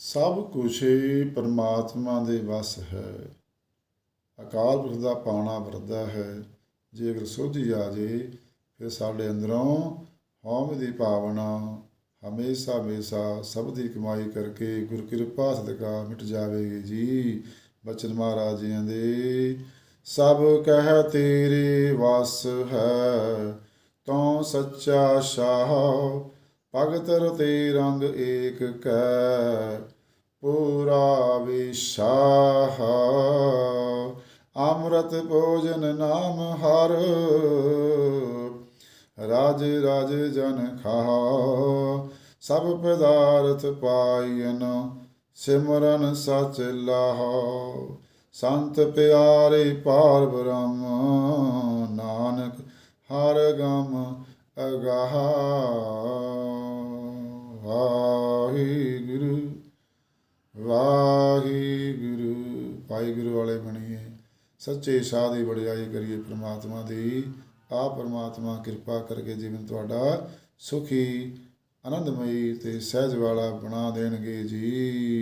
ਸਭ ਕੁਛ ਪਰਮਾਤਮਾ ਦੇ ਵਸ ਹੈ। ਅਕਾਲ ਪੁਰਖ ਦਾ ਪਾਣਾ ਵਰਦਾ ਹੈ। ਜੇਕਰ ਸੋਝੀ ਆ ਜੇ, ਫਿਰ ਸਾਡੇ ਅੰਦਰੋਂ ਹਉਮੈ ਦੀ ਭਾਵਨਾ ਹਮੇਸ਼ਾ ਹਮੇਸ਼ਾ ਸਭ ਦੀ ਕਮਾਈ ਕਰਕੇ ਗੁਰ ਕਿਰਪਾ ਸਦਕਾ ਮਿਟ ਜਾਵੇਗੀ ਜੀ। ਬਚਨ ਮਹਾਰਾਜ ਜੀਆਂ ਦੇ, ਸਭ ਕਹਿ ਤੇਰੇ ਵਸ ਹੈ ਤੂੰ ਸੱਚਾ ਸ਼ਾਹ ਭਗਤ ਰਤੇ ਰੰਗ ਏਕ ਕੈ, ਪੂਰਾ ਵਿਸ਼ਾਹ। ਅੰਮ੍ਰਿਤ ਭੋਜਨ ਨਾਮ ਹਰ, ਰਾਜ ਰਾਜ ਜਨ ਖਾਹ। ਸਭ ਪਦਾਰਥ ਪਾਇਨ ਸਿਮਰਨ ਸਚ ਲਾਹੋ। ਸੰਤ ਪਿਆਰੇ ਪਾਰ ਬ੍ਰਹਮ ਨਾਨਕ ਹਰ ਗਮ ਅਗਾਹ। ਵਾਹਿਗੁਰੂ ਵਾਹਿਗੁਰੂ ਵਾਹਿਗੁਰੂ ਵਾਲੇ ਬਣੀਏ। ਸੱਚੇ ਸ਼ਾਹ ਦੀ ਵਡਿਆਈ ਕਰੀਏ ਪ੍ਰਮਾਤਮਾ ਦੀ। ਆ ਪ੍ਰਮਾਤਮਾ ਕਿਰਪਾ ਕਰਕੇ ਜੀਵਨ ਤੁਹਾਡਾ ਸੁਖੀ, ਆਨੰਦਮਈ ਤੇ ਸਹਿਜ ਵਾਲਾ ਬਣਾ ਦੇਣਗੇ ਜੀ।